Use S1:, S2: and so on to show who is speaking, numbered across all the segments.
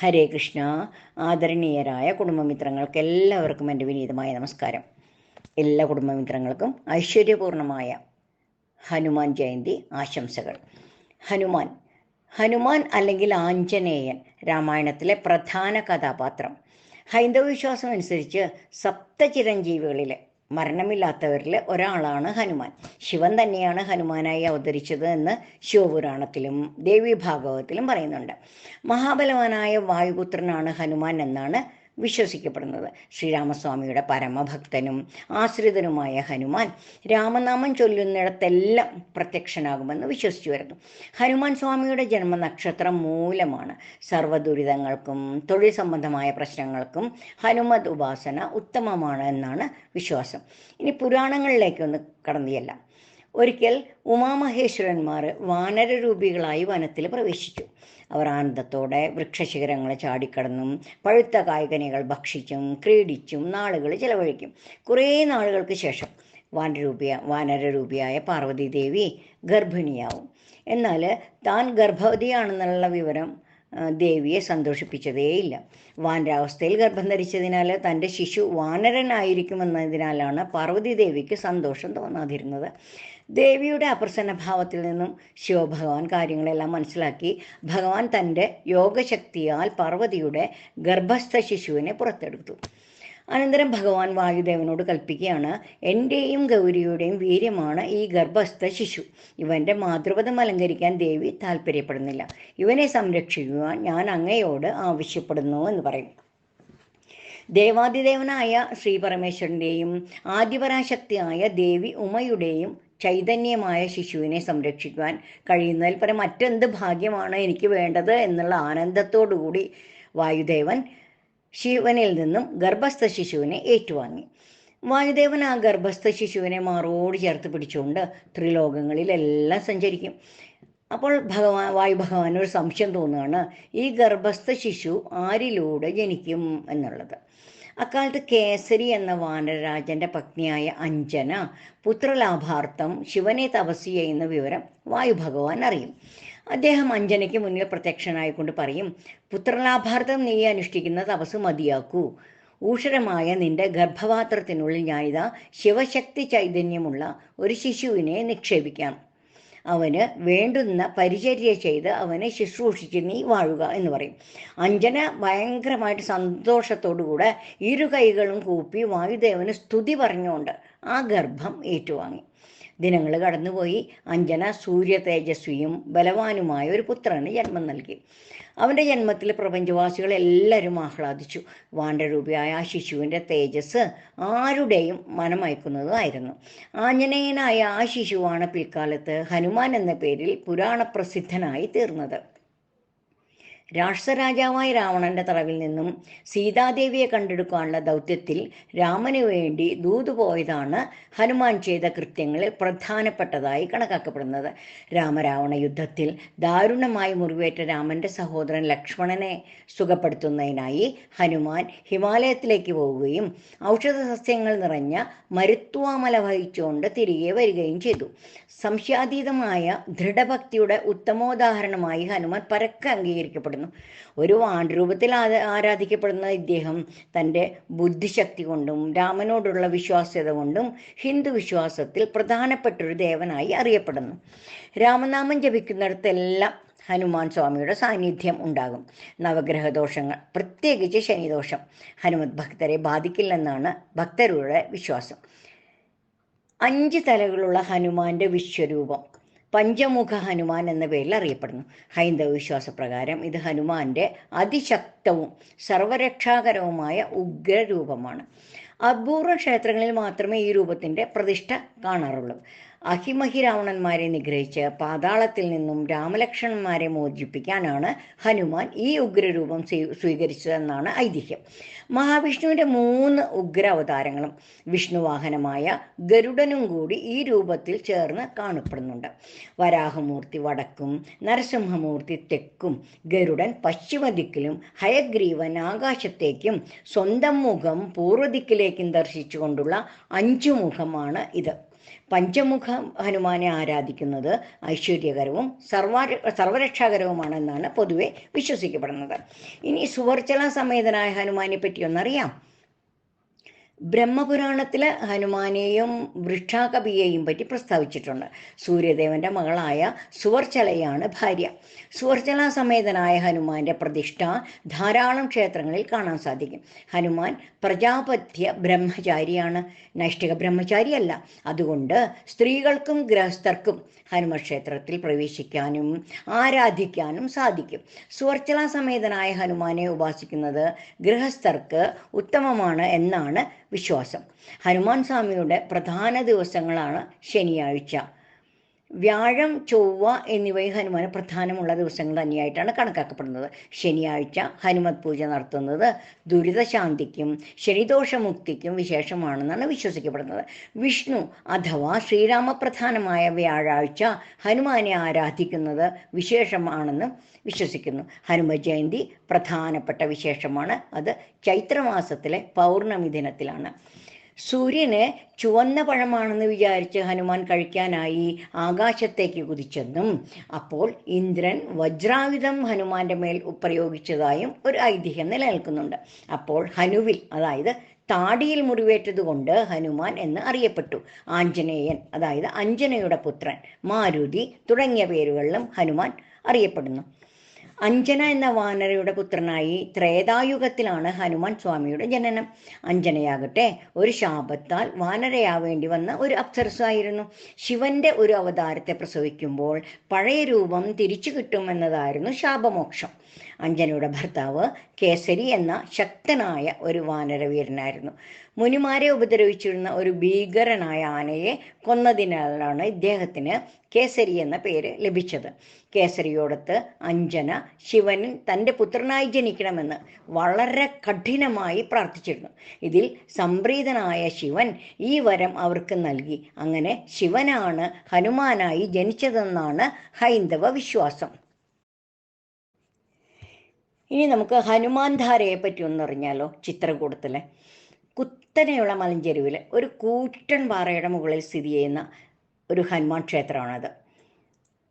S1: ഹരേ കൃഷ്ണ ആദരണീയരായ കുടുംബമിത്രങ്ങൾക്ക് എല്ലാവർക്കും എന്റെ വിനീതമായ നമസ്കാരം. എല്ലാ കുടുംബമിത്രങ്ങൾക്കും ഐശ്വര്യപൂർണമായ ഹനുമാൻ ജയന്തി ആശംസകൾ. ഹനുമാൻ ഹനുമാൻ അല്ലെങ്കിൽ ആഞ്ജനേയൻ രാമായണത്തിലെ പ്രധാന കഥാപാത്രം. ഹൈന്ദവ വിശ്വാസം അനുസരിച്ച് സപ്തചിരഞ്ജീവികളിലെ മരണമില്ലാത്തവരിൽ ഒരാളാണ് ഹനുമാൻ. ശിവൻ തന്നെയാണ് ഹനുമാനായി അവതരിച്ചത് എന്ന് ശിവപുരാണത്തിലും ദേവി ഭാഗവതത്തിലും പറയുന്നുണ്ട്. മഹാബലവാനായ വായുപുത്രനാണ് ഹനുമാൻ എന്നാണ് വിശ്വസിക്കപ്പെടുന്നത്. ശ്രീരാമസ്വാമിയുടെ പരമഭക്തനും ആശ്രിതനുമായ ഹനുമാൻ രാമനാമം ചൊല്ലുന്നിടത്തെല്ലാം പ്രത്യക്ഷനാകുമെന്ന് വിശ്വസിച്ചു വരുന്നു. ഹനുമാൻ സ്വാമിയുടെ ജന്മനക്ഷത്രം മൂലമാണ് സർവദുരിതങ്ങൾക്കും തൊഴിൽ സംബന്ധമായ പ്രശ്നങ്ങൾക്കും ഹനുമത് ഉപാസന ഉത്തമമാണ് എന്നാണ് വിശ്വാസം. ഇനി പുരാണങ്ങളിലേക്കൊന്ന് കടന്നു ചെല്ലാം ഒരിക്കൽ ഉമാമഹേശ്വരന്മാർ വാനരരൂപികളായി വനത്തിൽ പ്രവേശിച്ചു. അവർ ആനന്ദത്തോടെ വൃക്ഷശിഖരങ്ങളെ ചാടിക്കടന്നും പഴുത്ത കായ്കനികൾ ഭക്ഷിച്ചും ക്രീഡിച്ചും നാളുകൾ ചിലവഴിക്കും. കുറേ നാളുകൾക്ക് ശേഷം വാനരൂപിയ വാനരരൂപിയായ പാർവതീദേവി ഗർഭിണിയാവും. എന്നാൽ താൻ ഗർഭവതിയാണെന്നുള്ള വിവരം ദേവിയെ സന്തോഷിപ്പിച്ചതേയില്ല. വാനരാവസ്ഥയിൽ ഗർഭം ധരിച്ചതിനാൽ തന്റെ ശിശു വാനരനായിരിക്കുമെന്നതിനാലാണ് പാർവതി ദേവിക്ക് സന്തോഷം തോന്നാതിരുന്നത്. ദേവിയുടെ അപ്രസന്ന ഭാവത്തിൽ നിന്നും ശിവഭഗവാൻ കാര്യങ്ങളെല്ലാം മനസ്സിലാക്കി ഭഗവാൻ തന്റെ യോഗശക്തിയാൽ പാർവതിയുടെ ഗർഭസ്ഥ ശിശുവിനെ പുറത്തെടുത്തു. അനന്തരം ഭഗവാൻ വായുദേവനോട് കൽപ്പിക്കുകയാണ് എന്റെയും ഗൗരിയുടെയും വീര്യമാണ് ഈ ഗർഭസ്ഥ ശിശു. ഇവന്റെ മാതൃപദം അലങ്കരിക്കാൻ ദേവി താല്പര്യപ്പെടുന്നില്ല ഇവനെ സംരക്ഷിക്കുവാൻ ഞാൻ അങ്ങയോട് ആവശ്യപ്പെടുന്നു എന്ന് പറയും. ദേവാദിദേവനായ ശ്രീ പരമേശ്വരന്റെയും ആദിപരാശക്തിയായ ദേവി ഉമയുടെയും ചൈതന്യമായ ശിശുവിനെ സംരക്ഷിക്കുവാൻ കഴിയുന്നതിൽ പരം മറ്റെന്ത് ഭാഗ്യമാണ് എനിക്ക് വേണ്ടത് എന്നുള്ള ആനന്ദത്തോടുകൂടി വായുദേവൻ ശിവനിൽ നിന്നും ഗർഭസ്ഥ ശിശുവിനെ ഏറ്റുവാങ്ങി. വായുദേവൻ ആ ഗർഭസ്ഥ ശിശുവിനെ മാറോട് ചേർത്ത് പിടിച്ചുകൊണ്ട് ത്രിലോകങ്ങളിലെല്ലാം സഞ്ചരിക്കും. അപ്പോൾ ഭഗവാൻ വായു ഭഗവാൻ ഒരു സംശയം തോന്നുകയാണ് ഈ ഗർഭസ്ഥ ശിശു ആരിലൂടെ ജനിക്കും എന്നുള്ളത്? അക്കാലത്ത് കേസരി എന്ന വാനരരാജന്റെ പത്നിയായ അഞ്ജന പുത്രലാഭാർത്ഥം ശിവനെ തപസ് ചെയ്യുന്ന വിവരം വായു ഭഗവാൻ അറിയും. അദ്ദേഹം അഞ്ജനയ്ക്ക് മുന്നിൽ പ്രത്യക്ഷനായിക്കൊണ്ട് പറയും പുത്രലാഭാർത്ഥം നീ അനുഷ്ഠിക്കുന്ന തപസ് മതിയാക്കൂ. ഊഷരമായ നിന്റെ ഗർഭപാത്രത്തിനുള്ളിൽ ഞാനിതാ ശിവശക്തി ചൈതന്യമുള്ള ഒരു ശിശുവിനെ നിക്ഷേപിക്കാം. അവന് വേണ്ടുന്ന പരിചര്യ ചെയ്ത് അവനെ ശുശ്രൂഷിച്ച് നീ വാഴുക എന്ന് പറയും. അഞ്ജന ഭയങ്കരമായിട്ട് സന്തോഷത്തോടുകൂടെ ഇരു കൈകളും കൂപ്പി വായുദേവന് സ്തുതി പറഞ്ഞുകൊണ്ട് ആ ഗർഭം ഏറ്റുവാങ്ങി. ദിനങ്ങൾ കടന്നുപോയി. അഞ്ജന സൂര്യ തേജസ്വിയും ബലവാനുമായ ഒരു പുത്രന് ജന്മം നൽകി. അവന്റെ ജന്മത്തിൽ പ്രപഞ്ചവാസികൾ എല്ലാവരും ആഹ്ലാദിച്ചു. വാണ്ടരൂപിയായ ആ ശിശുവിന്റെ തേജസ് ആരുടെയും മനമയക്കുന്നതായിരുന്നു. ആഞ്ജനേയനായ ആ ശിശുവാണ് പിൽക്കാലത്ത് ഹനുമാൻ എന്ന പേരിൽ പുരാണപ്രസിദ്ധനായി തീർന്നത്. രാക്ഷസരാജാവായ രാവണന്റെ തറവിൽ നിന്നും സീതാദേവിയെ കണ്ടെടുക്കാനുള്ള ദൗത്യത്തിൽ രാമന് വേണ്ടി ദൂത് പോയതാണ് ഹനുമാൻ ചെയ്ത കൃത്യങ്ങളിൽ പ്രധാനപ്പെട്ടതായി കണക്കാക്കപ്പെടുന്നത്. രാമരാവണ യുദ്ധത്തിൽ ദാരുണമായി മുറിവേറ്റ രാമന്റെ സഹോദരൻ ലക്ഷ്മണനെ സുഖപ്പെടുത്തുന്നതിനായി ഹനുമാൻ ഹിമാലയത്തിലേക്ക് പോവുകയും ഔഷധ സസ്യങ്ങൾ നിറഞ്ഞ മരുത്വാമല വഹിച്ചുകൊണ്ട് തിരികെ വരികയും ചെയ്തു. സംശയാതീതമായ ദൃഢഭക്തിയുടെ ഉത്തമോദാഹരണമായി ഹനുമാൻ പരക്കെ അംഗീകരിക്കപ്പെടുന്നു. ഒരു ആൺരൂപത്തിൽ ആരാധിക്കപ്പെടുന്ന ഇദ്ദേഹം തന്റെ ബുദ്ധിശക്തി കൊണ്ടും രാമനോടുള്ള വിശ്വാസ്യത കൊണ്ടും ഹിന്ദു വിശ്വാസത്തിൽ പ്രധാനപ്പെട്ടൊരു ദേവനായി അറിയപ്പെടുന്നു. രാമനാമം ജപിക്കുന്നിടത്തെല്ലാം ഹനുമാൻ സ്വാമിയുടെ സാന്നിധ്യം ഉണ്ടാകും. നവഗ്രഹ ദോഷങ്ങൾ പ്രത്യേകിച്ച് ശനിദോഷം ഹനുമത് ഭക്തരെ ബാധിക്കില്ലെന്നാണ് ഭക്തരുടെ വിശ്വാസം. അഞ്ച് തലകളുള്ള ഹനുമാന്റെ വിശ്വരൂപം പഞ്ചമുഖ ഹനുമാൻ എന്ന പേരിൽ അറിയപ്പെടുന്നു. ഹൈന്ദവ വിശ്വാസപ്രകാരം ഇത് ഹനുമാന്റെ അതിശക്തവും സർവരക്ഷാകരവുമായ ഉഗ്രരൂപമാണ്. അപൂർവ ക്ഷേത്രങ്ങളിൽ മാത്രമേ ഈ രൂപത്തിന്റെ പ്രതിഷ്ഠ കാണാറുള്ളൂ. അഹിമഹി രാവണന്മാരെ നിഗ്രഹിച്ച് പാതാളത്തിൽ നിന്നും രാമലക്ഷ്മണന്മാരെ മോചിപ്പിക്കാനാണ് ഹനുമാൻ ഈ ഉഗ്രരൂപം സ്വീകരിച്ചതെന്നാണ് ഐതിഹ്യം. മഹാവിഷ്ണുവിന്റെ മൂന്ന് ഉഗ്ര അവതാരങ്ങളും വിഷ്ണുവാഹനമായ ഗരുഡനും കൂടി ഈ രൂപത്തിൽ ചേർന്ന് കാണപ്പെടുന്നുണ്ട്. വരാഹമൂർത്തി വടക്കും നരസിംഹമൂർത്തി തെക്കും ഗരുഡൻ പശ്ചിമദിക്കിലും ഹയഗ്രീവൻ ആകാശത്തേക്കും സ്വന്തം മുഖം പൂർവദിക്കിലേക്കും ദർശിച്ചുകൊണ്ടുള്ള അഞ്ചു മുഖമാണ് ഇത്. പഞ്ചമുഖ ഹനുമാനെ ആരാധിക്കുന്നത് ഐശ്വര്യകരവും സർവ സർവരക്ഷാകരവുമാണെന്നാണ് പൊതുവെ വിശ്വസിക്കപ്പെടുന്നത്. ഇനി സുവർച്ചല സമേതനായ ഹനുമാനെ പറ്റി ഒന്നറിയാം. ബ്രഹ്മപുരാണത്തിൽ ഹനുമാനെയും വൃക്ഷാകപിയെയും പറ്റി പ്രസ്താവിച്ചിട്ടുണ്ട്. സൂര്യദേവന്റെ മകളായ സുവർച്ചലയാണ് ഭാര്യ. സുവർച്ചല സമേതനായ ഹനുമാന്റെ പ്രതിഷ്ഠ ധാരാളം ക്ഷേത്രങ്ങളിൽ കാണാൻ സാധിക്കും. ഹനുമാൻ പ്രജാപത്യ ബ്രഹ്മചാരിയാണ്. നൈഷ്ഠിക ബ്രഹ്മചാരിയല്ല. അതുകൊണ്ട് സ്ത്രീകൾക്കും ഗൃഹസ്ഥർക്കും ഹനുമ ക്ഷേത്രത്തിൽ പ്രവേശിക്കാനും ആരാധിക്കാനും സാധിക്കും. സുവർച്ചല സമേതനായ ഹനുമാനെ ഉപാസിക്കുന്നത് ഗൃഹസ്ഥർക്ക് ഉത്തമമാണ് എന്നാണ് വിശ്വാസം. ഹനുമാൻ സ്വാമിയുടെ പ്രധാന ദിവസങ്ങളാണ് ശനിയാഴ്ച. വ്യാഴം ചൊവ്വ എന്നിവയും ഹനുമാന് പ്രധാനമുള്ള ദിവസങ്ങൾ തന്നെയായിട്ടാണ് കണക്കാക്കപ്പെടുന്നത്. ശനിയാഴ്ച ഹനുമത് പൂജ നടത്തുന്നത് ദുരിതശാന്തിക്കും ശനിദോഷമുക്തിക്കും വിശേഷമാണെന്നാണ് വിശ്വസിക്കപ്പെടുന്നത്. വിഷ്ണു അഥവാ ശ്രീരാമപ്രധാനമായ വ്യാഴാഴ്ച ഹനുമാനെ ആരാധിക്കുന്നത് വിശേഷമാണെന്ന് വിശ്വസിക്കുന്നു. ഹനുമ ജയന്തി പ്രധാനപ്പെട്ട വിശേഷമാണ്. അത് ചൈത്രമാസത്തിലെ പൗർണമി ദിനത്തിലാണ്. സൂര്യന് ചുവന്ന പഴമാണെന്ന് വിചാരിച്ച് ഹനുമാൻ കഴിക്കാനായി ആകാശത്തേക്ക് കുതിച്ചെന്നും അപ്പോൾ ഇന്ദ്രൻ വജ്രായുധം ഹനുമാന്റെ മേൽ പ്രയോഗിച്ചതായും ഒരു ഐതിഹ്യം നിലനിൽക്കുന്നുണ്ട്. അപ്പോൾ ഹനുവിൽ അതായത് താടിയിൽ മുറിവേറ്റതുകൊണ്ട് ഹനുമാൻ എന്ന് അറിയപ്പെട്ടു. ആഞ്ജനേയൻ അതായത് അഞ്ജനയുടെ പുത്രൻ മാരുതി തുടങ്ങിയ പേരുകളിലും ഹനുമാൻ അറിയപ്പെടുന്നു. അഞ്ജന എന്ന വാനരയുടെ പുത്രനായി ത്രേതായുഗത്തിലാണ് ഹനുമാൻ സ്വാമിയുടെ ജനനം. അഞ്ജനയാകട്ടെ ഒരു ശാപത്താൽ വാനരയാവേണ്ടി വന്ന ഒരു അപ്സരസായിരുന്നു ശിവന്റെ ഒരു അവതാരത്തെ പ്രസവിക്കുമ്പോൾ പഴയ രൂപം തിരിച്ചു കിട്ടുമെന്നതായിരുന്നു ശാപമോക്ഷം. അഞ്ജനയുടെ ഭർത്താവ് കേസരി എന്ന ശക്തനായ ഒരു വാനരവീരനായിരുന്നു. മുനിമാരെ ഉപദ്രവിച്ചിരുന്ന ഒരു ഭീകരനായ ആനയെ കൊന്നതിനാലാണ് ഇദ്ദേഹത്തിന് കേസരി എന്ന പേര് ലഭിച്ചത്. കേസരിയോടത്ത് അഞ്ജന ശിവനിൽ തന്റെ പുത്രനായി ജനിക്കണമെന്ന് വളരെ കഠിനമായി പ്രാർത്ഥിച്ചിരുന്നു. ഇതിൽ സംപ്രീതനായ ശിവൻ ഈ വരം അവർക്ക് നൽകി. അങ്ങനെ ശിവനാണ് ഹനുമാനായി ജനിച്ചതെന്നാണ് ഹൈന്ദവ വിശ്വാസം. ഇനി നമുക്ക് ഹനുമാൻ ധാരയെ പറ്റി ഒന്നറിഞ്ഞാലോ ചിത്രകൂടത്തിലെ. കുത്തനെയുള്ള മലഞ്ചെരുവിൽ ഒരു കൂറ്റൻ പാറയുടെ മുകളിൽ സ്ഥിതി ചെയ്യുന്ന ഒരു ഹനുമാൻ ക്ഷേത്രമാണത്.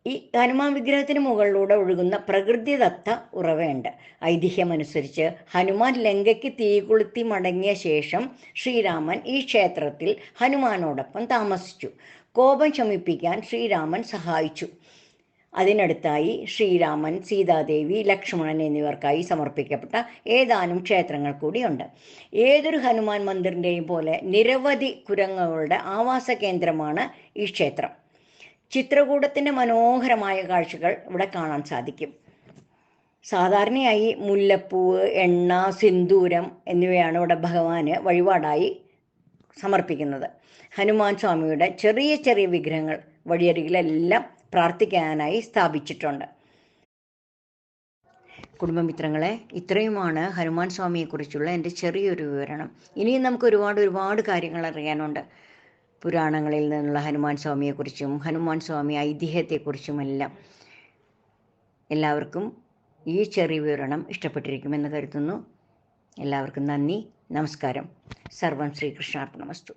S1: ഈ ഹനുമാൻ വിഗ്രഹത്തിന് മുകളിലൂടെ ഒഴുകുന്ന പ്രകൃതിദത്ത ഉറവയുണ്ട്. ഐതിഹ്യമനുസരിച്ച് ഹനുമാൻ ലങ്കയ്ക്ക് തീ കൊളുത്തി മടങ്ങിയ ശേഷം ശ്രീരാമൻ ഈ ക്ഷേത്രത്തിൽ ഹനുമാനോടൊപ്പം താമസിച്ചു. കോപം ശമിപ്പിക്കാൻ ശ്രീരാമൻ സഹായിച്ചു. അതിനടുത്തായി ശ്രീരാമൻ സീതാദേവി ലക്ഷ്മണൻ എന്നിവർക്കായി സമർപ്പിക്കപ്പെട്ട ഏതാനും ക്ഷേത്രങ്ങൾ കൂടിയുണ്ട്. ഏതൊരു ഹനുമാൻ മന്ദിറിന്റെയും പോലെ നിരവധി കുരങ്ങുകളുടെ ആവാസ കേന്ദ്രമാണ് ഈ ക്ഷേത്രം. ചിത്രകൂടത്തിന്റെ മനോഹരമായ കാഴ്ചകൾ ഇവിടെ കാണാൻ സാധിക്കും. സാധാരണയായി മുല്ലപ്പൂവ് എണ്ണ സിന്ദൂരം എന്നിവയാണ് ഇവിടെ ഭഗവാന് വഴിപാടായി സമർപ്പിക്കുന്നത്. ഹനുമാൻ സ്വാമിയുടെ ചെറിയ ചെറിയ വിഗ്രഹങ്ങൾ വഴിയരികിലെല്ലാം പ്രാർത്ഥിക്കാനായി സ്ഥാപിച്ചിട്ടുണ്ട്. കുടുംബമിത്രങ്ങളെ ഇത്രയുമാണ് ഹനുമാൻ സ്വാമിയെക്കുറിച്ചുള്ള എന്റെ ചെറിയൊരു വിവരണം. ഇനിയും നമുക്ക് ഒരുപാട് ഒരുപാട് കാര്യങ്ങൾ അറിയാനുണ്ട്. പുരാണങ്ങളിൽ നിന്നുള്ള ഹനുമാൻ സ്വാമിയെക്കുറിച്ചും ഹനുമാൻ സ്വാമി ഐതിഹ്യത്തെക്കുറിച്ചുമെല്ലാം. എല്ലാവർക്കും ഈ ചെറിയ വിവരണം ഇഷ്ടപ്പെട്ടിരിക്കുമെന്ന് കരുതുന്നു. എല്ലാവർക്കും നന്ദി നമസ്കാരം. സർവം ശ്രീകൃഷ്ണാർപ്പണമസ്തു.